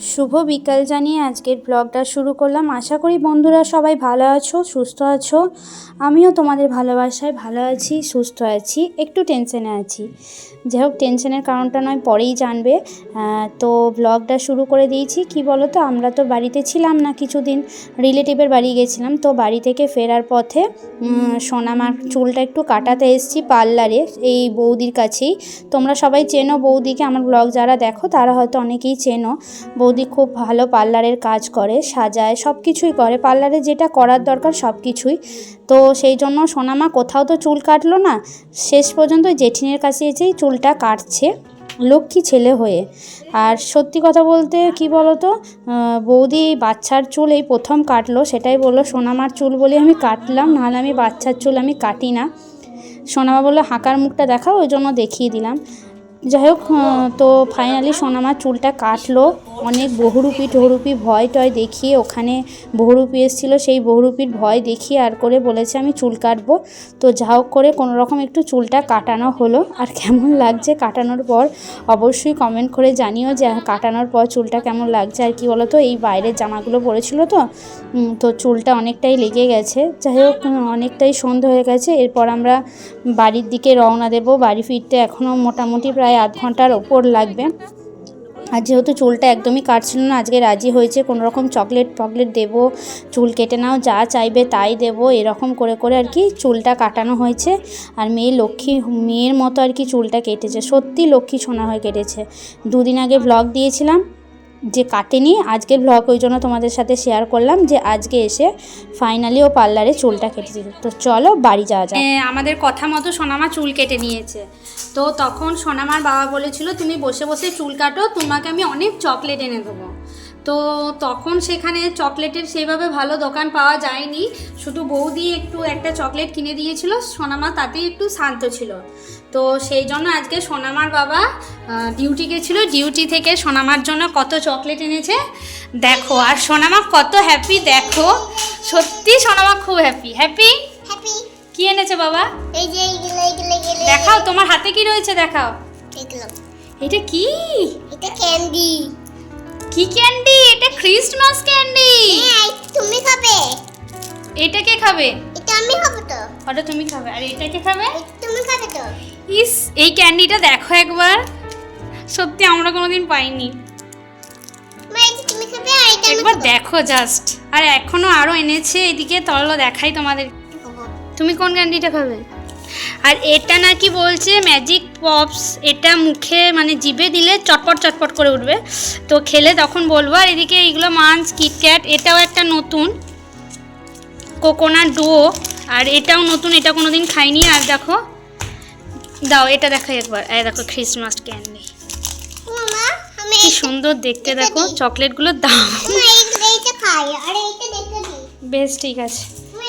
শুভ বিকাল জানিয়ে আজকের ব্লগটা শুরু করলাম। আশা করি বন্ধুরা সবাই ভালো আছো, সুস্থ আছো। আমিও তোমাদের ভালোবাসায় ভালো আছি, সুস্থ আছি, একটু টেনশনে আছি। যাই হোক টেনশনের কারণটা নয়, পরেই জানবে। তো ব্লগটা শুরু করে দিয়েছি। কি বলো তো আমরা তো বাড়িতে ছিলাম না কিছুদিন রিলেটিভের বাড়ি গেছিলাম, তো বাড়ি থেকে ফেরার পথে সোনামার চুলটা একটু কাটাতে এসেছি পার্লারে এই বৌদির কাছেই। তোমরা সবাই চেনো বৌদিকে, আমার ব্লগ যারা দেখো, তারা হয়তো অনেকেই চেনো। বৌদি খুব ভালো পার্লারের কাজ করে, সাজায় সব কিছুই করে। পার্লারে যেটা করার দরকার সব কিছুই তো সেই জন্য সোনামা কোথাও তো চুল কাটলো না। শেষ পর্যন্ত জেঠিনের কাছে এসেই চুলটা কাটছে, লক্ষ্মী ছেলে হয়ে। আর সত্যি কথা বলতে কি বলো তো বৌদি বাচ্চার চুল এই প্রথম কাটলো, সেটাই বলল সোনামার চুল বলে আমি কাটলাম, নাহলে আমি বাচ্চার চুল আমি কাটি না। সোনামা বলল, হাঁকার মুখটা দেখাও, ওই জন্য দেখিয়ে দিলাম। যাই হোক তো ফাইনালি সোনামার চুলটা কাটলো। অনেক বহুরূপী টহুরূপী ভয় টয় দেখিয়ে ওখানে বহুরূপী এসেছিল। সেই বহুরূপীর ভয় দেখিয়ে আর করে বলেছে, আমি চুল কাটবো। তো যা হোক করে কোনো রকম একটু চুলটা কাটানো হলো। আর কেমন লাগছে কাটানোর পর অবশ্যই কমেন্ট করে জানিও যে কাটানোর পর চুলটা কেমন লাগছে আর কি বলো তো এই বাইরের জামাগুলো পরেছিল তো তো চুলটা অনেকটাই লেগে গেছে। যাই হোক অনেকটাই সন্ধে হয়ে গেছে। এরপর আমরা বাড়ির দিকে রওনা দেবো। বাড়ি ফিরতে এখনও মোটামুটি প্রায় আধ ঘণ্টার ওপর লাগবে। আর যেহেতু চুলটা একদমই কাটছিল না, আজকে রাজি হয়েছে, কোনো রকম চকলেট ফকলেট দেব, চুল কেটে নাও, যা চাইবে তাই দেব, এরকম করে করে আর কি চুলটা কাটানো হয়েছে। আর মেয়ে লক্ষ্মী, মেয়ের মতো আর কি চুলটা কেটেছে, সত্যি লক্ষ্মী সোনা হয়ে কেটেছে। দুদিন আগে ব্লগ দিয়েছিলাম যে কাটেনি আজকের ব্লগ ওই জন্য তোমাদের সাথে শেয়ার করলাম যে আজকে এসে ফাইনালি ও পার্লারে চুলটা কেটে দিল তো চলো বাড়ি যাওয়া যায় আমাদের কথা মতো সোনামা চুল কেটে নিয়েছে। তো তখন সোনামার বাবা বলেছিল, তুমি বসে বসে চুল কাটো, তোমাকে আমি অনেক চকলেট এনে দেবো। তো তখন সেখানে চকলেটের সেইভাবে ভালো দোকান পাওয়া যায়নি। শুধু বৌদি একটু একটা চকলেট কিনে দিয়েছিল সোনামা তাতেই একটু শান্ত ছিল। তো সেই জন্য আজকে সোনামার বাবা ডিউটি গেছিল। ডিউটি থেকে সোনামার জন্য কত চকলেট এনেছে দেখো। আর সোনামা কত হ্যাপি দেখো। সত্যি সোনামা খুব হ্যাপি হ্যাপি হ্যাপি কি এনেছে বাবা? এই যে দেখাও তোমার হাতে কি রয়েছে দেখাও। এটা কি? এটা ক্যান্ডি কি ক্যান্ডি? এটা ক্রিসমাস ক্যান্ডি। হ্যাঁ তুমি খাবে। এটা কে খাবে? এটা আমি খাব তো। ওটা তুমি খাবে। আর এটা কে খাবে? তুমি খাবে তো। ইস এই ক্যান্ডিটা দেখো একবার। সত্যি আমরা কোনোদিন পাইনি। একবার দেখো জাস্ট আর এখনও আরও এনেছে এদিকে তলো দেখাই তোমাদের। তুমি কোন ক্যান্ডিটা খাবে? আর এটা নাকি বলছে ম্যাজিক পপস এটা মুখে মানে জিভে দিলে চটপট চটপট করে উঠবে। তো খেলে তখন বলব। আর এদিকে এইগুলো মাঞ্চ কিটক্যাট এটাও একটা নতুন। কোকোনাট ডো আর এটাও নতুন এটা কোনো দিন খাইনি। আর দেখো দাও এটা দেখাই একবার। এই দেখো ক্রিসমাস ক্যান্ডি কি সুন্দর দেখতে দেখো চকলেটগুলোর দাম। আর বেশ ঠিক আছে।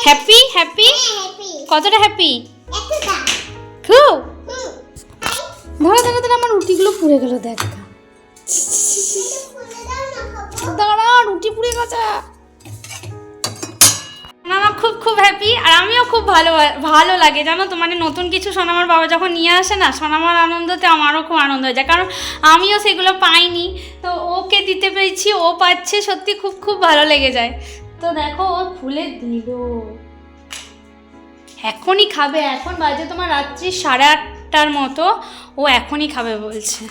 হ্যাপি হ্যাপি হ্যাঁ কতটা হ্যাপি খুব? ধরো দেখো তাহলে আমার রুটিগুলো পুড়ে গেল দেখ। দাঁড়া রুটি পুড়ে গেছে। আমার খুব খুব হ্যাপি আর আমিও খুব ভালো ভালো লাগে জানো তো? মানে নতুন কিছু সোনামার বাবা যখন নিয়ে আসে না সোনামার আনন্দতে আমারও খুব আনন্দ হয়ে যায়। কারণ আমিও সেগুলো পাইনি তো ওকে দিতে পেরেছি ও পাচ্ছে সত্যি খুব খুব ভালো লেগে যায়। তো দেখো ও খুলে দিল। এখনই খাবে, এখন বাজে তোমার রাত্রি সাড়ে আটটার মতো। ও এখনই খাবে বলছে।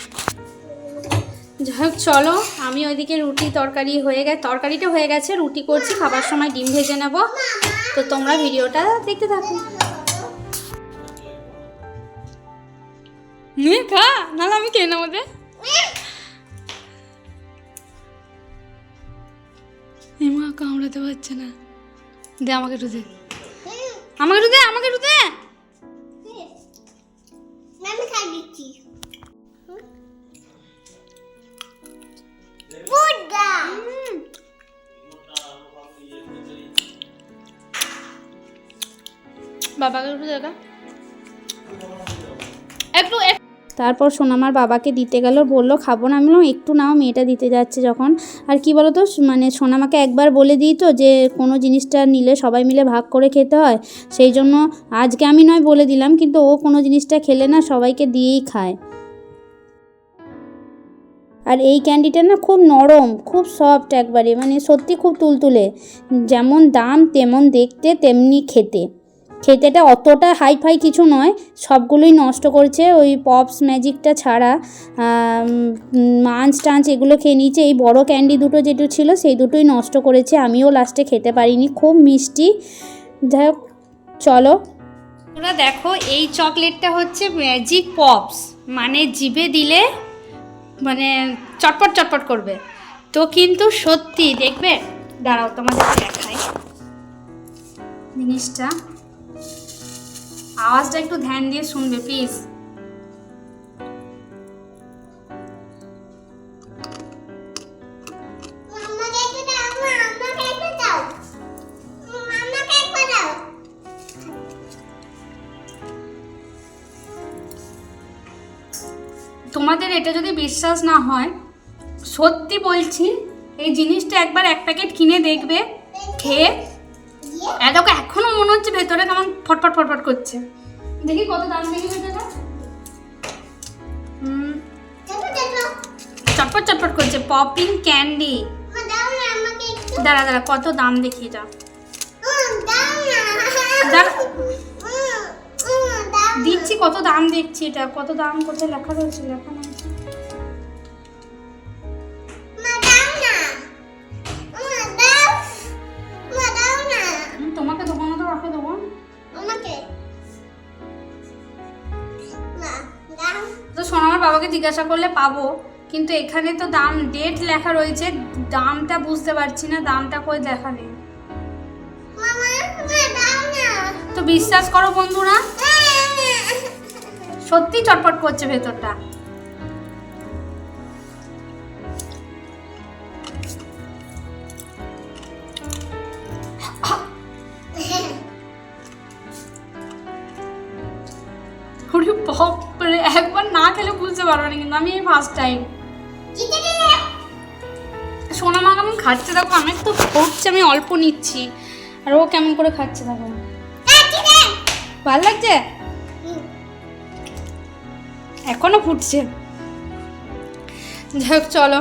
যাই হোক চলো, আমি ওইদিকে রুটি তরকারি হয়ে গেছে, তরকারিটা হয়ে গেছে, রুটি করছি, খাবার সময় ডিম ভেজে নেব। তো তোমরা ভিডিওটা দেখতে থাকো। নিয়ে খা, নাহলে আমি খেয়ে নেব দে। এমা কামড়াতে পারছে না। দে, আমাকে একটু দে। আমাকে একটু দে আমাকে একটু দে আমি খাই দিচ্ছি। বাবাকে একটু দেখা। তারপর সোনামার বাবাকে দিতে গেল, বলল, খাব না। আমি বললাম, একটু নাও, মেয়েটা দিতে যাচ্ছে যখন। আর কি বলো তো মানে সোনামাকে একবার বলে দিই তো যে, কোনো জিনিসটা নিলে সবাই মিলে ভাগ করে খেতে হয়, সেই জন্য আজকে আমি নয় বলে দিলাম, কিন্তু ও কোনো জিনিসটা খেলে না, সবাইকে দিয়েই খায়। আর এই ক্যান্ডিটা না খুব নরম, খুব সফট একবারে মানে সত্যি খুব তুলতুলে। যেমন দাম, তেমন দেখতে, তেমনি খেতে। খেতেটা অতটা হাই ফাই কিছু নয়, সবগুলোই নষ্ট করছে ওই পপস ম্যাজিকটা ছাড়া। মাঞ্চ টাঞ্চ এগুলো খেয়ে নিয়েছে, এই বড় ক্যান্ডি দুটো যেটা ছিল সেই দুটোই নষ্ট করেছে, আমিও লাস্টে খেতে পারিনি, খুব মিষ্টি। যাই হোক, চলো। তোরা দেখো, এই চকলেটটা হচ্ছে ম্যাজিক পপস মানে জিভে দিলে মানে চটপট চটপট করবে। তো কিন্তু সত্যি, দেখবে? দাঁড়াও তোমাদের দেখাই। জিনিসটা। আওয়াজটা একটু ধ্যান দিয়ে শুনবে প্লিজ তোমাদের এটা যদি বিশ্বাস না হয় সত্যি বলছি এই জিনিসটা একবার এক প্যাকেট কিনে দেখবে খেয়ে দিয়ে এতকে এখনও মনে হচ্ছে ভেতরে কেমন ফটফট ফটফট করছে। দেখি কত দাম দেখি ভেতরে। হুম, দেখো দেখো। চটপট চটপট করছে পপিং ক্যান্ডি মা দাও না আমাকে একটু। দাঁড়া দাঁড়া কত দাম দেখি এটা। দিচ্ছি কত দাম দেখছি এটা কত দাম কোথায় লেখা রয়েছে লেখা নেই। তো সোনামার বাবাকে জিজ্ঞাসা করলে পাবো কিন্তু এখানে তো দাম ডেট লেখা রয়েছে দামটা বুঝতে পারছি না দামটা কই দেখা নেই। তো বিশ্বাস করো বন্ধুরা সত্যি চটপট করছে ভেতরটা। ওরে বাপরে একবার না খেলে বুঝতে পারবে না কিন্তু আমি এই ফার্স্ট টাইম সোনা মা কেমন খাচ্ছে দেখো আমি তো করছি আমি অল্প নিচ্ছি। আর ও কেমন করে খাচ্ছে দেখো। ভালো ভালো লাগছে এখনও ফুটছে। যাই হোক চলো।